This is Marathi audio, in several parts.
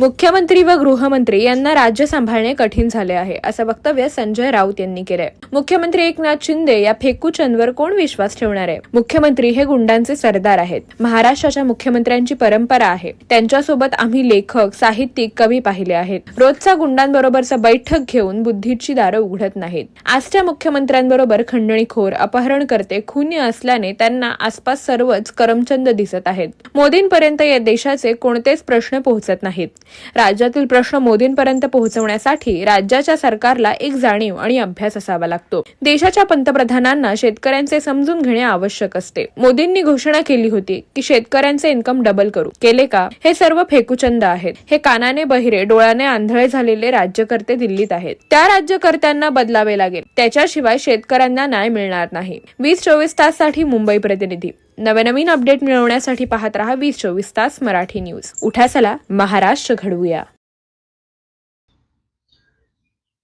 मुख्यमंत्री व गृहमंत्री यांना राज्य सांभाळणे कठीण झाले आहे असं वक्तव्य संजय राऊत यांनी केलंय. मुख्यमंत्री एकनाथ शिंदे या फेकूचंदवर कोण विश्वास ठेवणार आहे? मुख्यमंत्री हे गुंडांचे सरदार आहेत. महाराष्ट्राच्या मुख्यमंत्र्यांची परंपरा आहे. त्यांच्यासोबत आम्ही लेखक साहित्यिक कवी पाहिले आहेत. रोजचा गुंडांबरोबरचा बैठक घेऊन बुद्धीची दारं उघडत नाहीत. आजच्या मुख्यमंत्र्यांबरोबर खंडणीखोर अपहरणकर्ते खुन्य असल्याने त्यांना आसपास सर्वच करमचंद दिसत आहेत. मोदींपर्यंत या देशाचे कोणतेच प्रश्न पोहोचत नाहीत. राज्यातील प्रश्न मोदींपर्यंत पोहोचवण्यासाठी राज्याच्या सरकारला एक जाणीव आणि अभ्यास असावा लागतो. देशाच्या पंतप्रधानांना शेतकऱ्यांचे समजून घेणे आवश्यक असते. मोदींनी घोषणा केली होती की शेतकऱ्यांचे इन्कम डबल करू. केले का? हे सर्व फेकूचंद आहेत. हे कानाने बहिरे डोळ्याने आंधळे झालेले राज्यकर्ते दिल्लीत आहेत. त्या राज्यकर्त्यांना बदलावे लागेल. त्याच्याशिवाय शेतकऱ्यांना न्याय मिळणार नाही. वीस चोवीस ताससाठी मुंबई प्रतिनिधी नवनवीन अपडेट मिळवण्यासाठी पाहत रहा वीस चोवीस तास मराठी न्यूज उठा चला महाराष्ट्र घडवूया.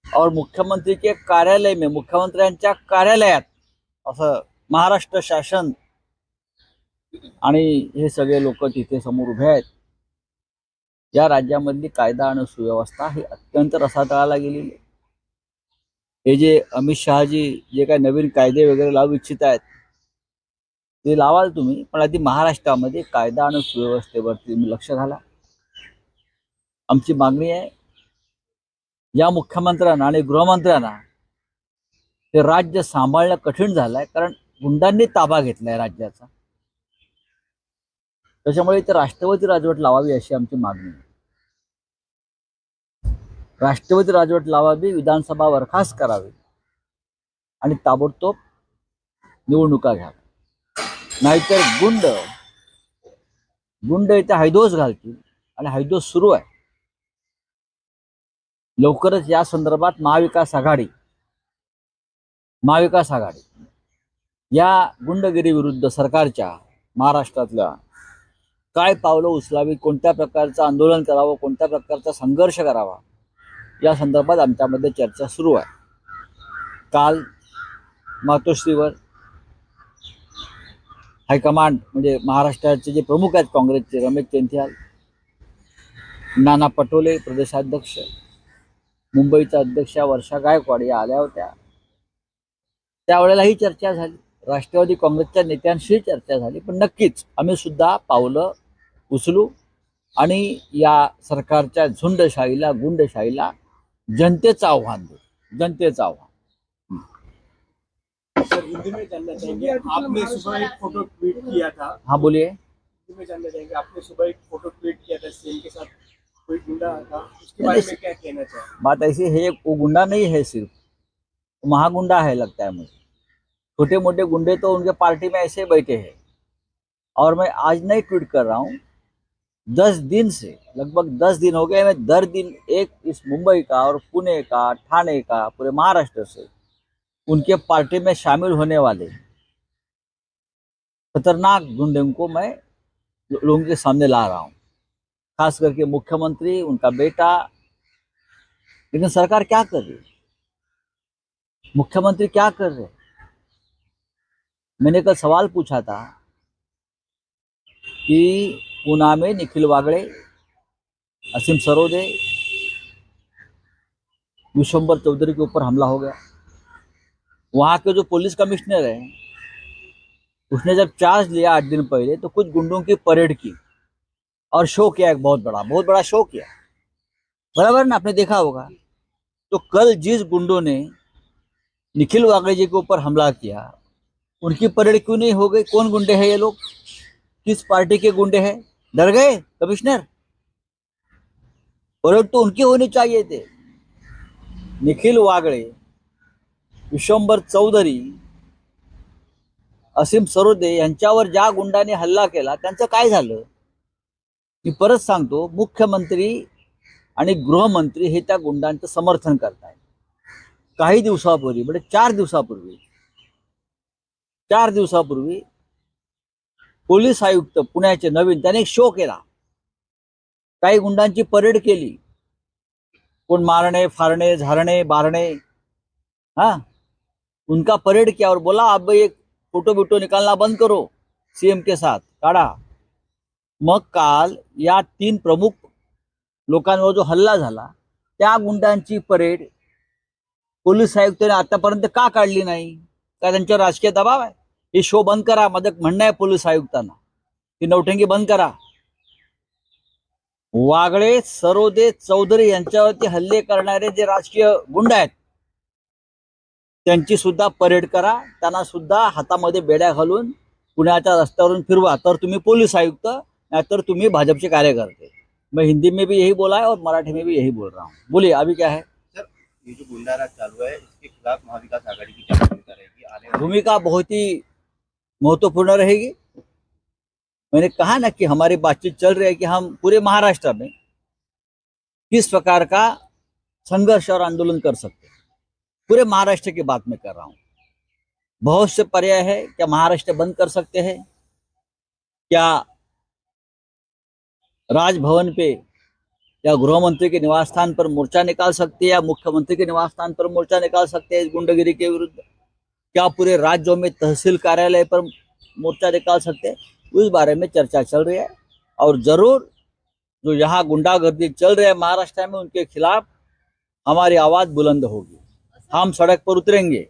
और मुख्यमंत्री के कार्यालय में मुख्यमंत्र्यांच्या कार्यालयात असं महाराष्ट्र शासन आणि हे सगळे लोक तिथे समोर उभे आहेत. या राज्यामधली कायदा आणि सुव्यवस्था ही अत्यंत रसातळाला गेलेली आहे. हे जे अमित शहाजी जे काही नवीन कायदे वगैरे लावू इच्छित आहेत ते लावाल तुम्ही पण आधी महाराष्ट्रामध्ये कायदा आणि सुव्यवस्थेवरती तुम्ही लक्ष घाला. आमची मागणी आहे या मुख्यमंत्र्यांना आणि गृहमंत्र्यांना ते राज्य सांभाळणं कठीण झालंय कारण गुंडांनी ताबा घेतलाय राज्याचा. त्याच्यामुळे इथे राष्ट्रपती राजवट लावावी अशी आमची मागणी आहे. राष्ट्रपती राजवट लावावी विधानसभा बरखास्त करावी आणि ताबडतोब निवडणुका घ्याव्या. नाहीतर गुंड. गुंड इथे हैदोस घालतील आणि हैदोस सुरू आहे. लवकरच या संदर्भात महाविकास आघाडी महाविकास आघाडी या गुंडगिरी विरुद्ध सरकारच्या महाराष्ट्रातल्या काय पावलं उचलावी कोणत्या प्रकारचं आंदोलन करावं कोणत्या प्रकारचा संघर्ष करावा या संदर्भात आमच्यामध्ये चर्चा सुरू आहे. काल मातोश्रीवर हायकमांड म्हणजे महाराष्ट्राचे जे प्रमुख आहेत काँग्रेसचे रमेश चेंथियाल नाना पटोले प्रदेशाध्यक्ष मुंबईच्या अध्यक्षा वर्षा गायकवाड या आल्या होत्या. त्यावेळेला ही चर्चा झाली. राष्ट्रवादी काँग्रेसच्या नेत्यांशी चर्चा झाली. पण नक्कीच आम्ही सुद्धा पावलं उचलू आणि या सरकारच्या झुंडशाहीला गुंडशाहीला जनतेचं आव्हान देऊ. जनतेचं आव्हान. सर हिंदी में जानना चाहेंगे आपने सुबह एक फ़ोटो ट्वीट किया था। हाँ बोलिए। हिंदी में जानना चाहेंगे आपने सुबह एक फ़ोटो ट्वीट किया था सीएम के साथ कोई गुंडा था उसके बारे में क्या कहना चाहेंगे? बात ऐसी है वो गुंडा नहीं है सिर्फ़ महागुंडा है लगता है मुझे। छोटे मोटे गुंडे तो उनके पार्टी में ऐसे बैठे हैं। और मैं आज नहीं ट्वीट कर रहा हूँ दस दिन से लगभग दस दिन हो गए मैं दर दिन एक इस मुंबई का और पुणे का ठाणे का पूरे महाराष्ट्र से उनके पार्टी में शामिल होने वाले खतरनाक गुंडों को मैं लोगों के सामने ला रहा हूँ। खास करके मुख्यमंत्री, उनका बेटा। लेकिन सरकार क्या कर रही है? मुख्यमंत्री क्या कर रहे मैंने कल सवाल पूछा था कि पूना में निखिल वागड़े, असीम सरोदे विश्वम्बर चौधरी के ऊपर हमला हो गया। वहाँ के जो पुलिस कमिश्नर है, उसने जब चार्ज लिया आठ दिन पहले तो कुछ गुंडों की परेड की और शो किया एक बहुत बड़ा बहुत बड़ा शो किया। बराबर ना, आपने देखा होगा। तो कल जिस गुंडों ने निखिल वागड़े जी के ऊपर हमला किया, उनकी परेड क्यों नहीं हो गई? कौन गुंडे हैं ये लोग? किस पार्टी के गुंडे हैं? डर गए कमिश्नर? परेड तो उनकी होनी चाहिए थे। निखिल वागड़े विश्वंभर चौधरी असीम सरोदे यांच्यावर ज्या गुंडाने हल्ला केला त्यांचं काय झालं? मी परत सांगतो मुख्यमंत्री आणि गृहमंत्री हे त्या गुंडांचं समर्थन करतायत. काही दिवसापूर्वी म्हणजे चार दिवसापूर्वी चार दिवसापूर्वी पोलीस आयुक्त पुण्याचे नवीन त्याने एक शो केला. काही गुंडांची परेड केली. कोण मारणे फारणे झारणे बारणे हा? उनका परेड किया और बोला अब एक फोटो बिटो निकालना बंद करो सीएम के साथ। काढ़ा। मग काल या तीन प्रमुख लोकांवर जो हल्ला झाला त्या गुंडांची परेड पोलीस आयुक्तांनी आतापर्यंत का काढली नाही? का त्यांच्यावर राजकीय दबाव आहे? हे शो बंद करा माझं म्हणणं आहे पोलीस आयुक्तांना. ती नौटंकी बंद करा. वागळे सरोदे चौधरी यांच्यावरती हल्ले करणारे जे राजकीय गुंड आहेत त्यांची सुद्धा परेड करा. त्यांना सुद्धा हातामध्ये बेड्या घालून पुण्याच्या रस्त्यावरून फिरवा. तर तुम्ही पोलीस आयुक्त नाहीतर तुम्ही भाजपचे कार्यकर्ते. मैं हिंदी में भी यही बोला है और मराठी में भी यही बोल रहा हूँ. बोलिए अभी क्या है? सर ये जो गुंडा राज चालू है इसके खिलाफ महाविकास आघाड़ी की क्या भूमिका रहेगी? भूमिका बहुत ही महत्त्वपूर्ण रहेगी। मैंने कहा ना कि हमारी बातचीत चल रही है कि हम पूरे महाराष्ट्र में किस प्रकार का संघर्ष और आंदोलन कर सकते हैं। पूरे महाराष्ट्र की बात मैं कर रहा हूँ। बहुत से पर्याय है, क्या महाराष्ट्र बंद कर सकते हैं? क्या राजभवन पे या गृह मंत्री के निवास स्थान पर मोर्चा निकाल सकते हैं या मुख्यमंत्री के निवास स्थान पर मोर्चा निकाल सकते हैं गुंडागिरी के विरुद्ध? क्या पूरे राज्यों में तहसील कार्यालय पर मोर्चा निकाल सकते हैं? उस बारे में चर्चा चल रही है और ज़रूर जो यहाँ गुंडागर्दी चल रही है महाराष्ट्र में, उनके खिलाफ हमारी आवाज़ बुलंद होगी। हम सड़क पर उतरेंगे।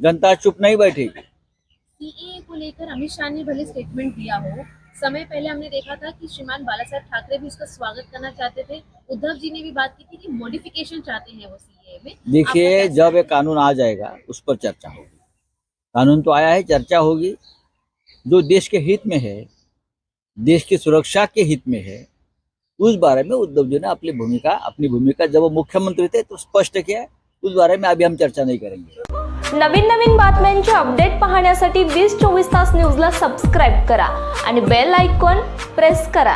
जनता चुप नहीं बैठेगी। सीएए को लेकर अमित शाह ने भले स्टेटमेंट दिया हो समय पहले हमने देखा था कि श्रीमान बाला साहब ठाकरे भी उसका स्वागत करना चाहते थे। उद्धव जी ने भी बात की थी कि मॉडिफिकेशन चाहते हैं वो सीएए में। देखिए जब ये कानून आ जाएगा उस पर चर्चा होगी। कानून तो आया है चर्चा होगी। जो देश के हित में है देश की सुरक्षा के हित में है उस बारे में उद्धव जी ने अपनी भूमिका अपनी भूमिका जब वो मुख्यमंत्री थे तो स्पष्ट किया उस बारे में अभी हम चर्चा नहीं करेंगे। नवीन नवीन बातम्यांचे अपडेट पाहण्यासाठी वीस चोवीस तास न्यूजला सबस्क्राईब करा आणि बेल आयकॉन प्रेस करा.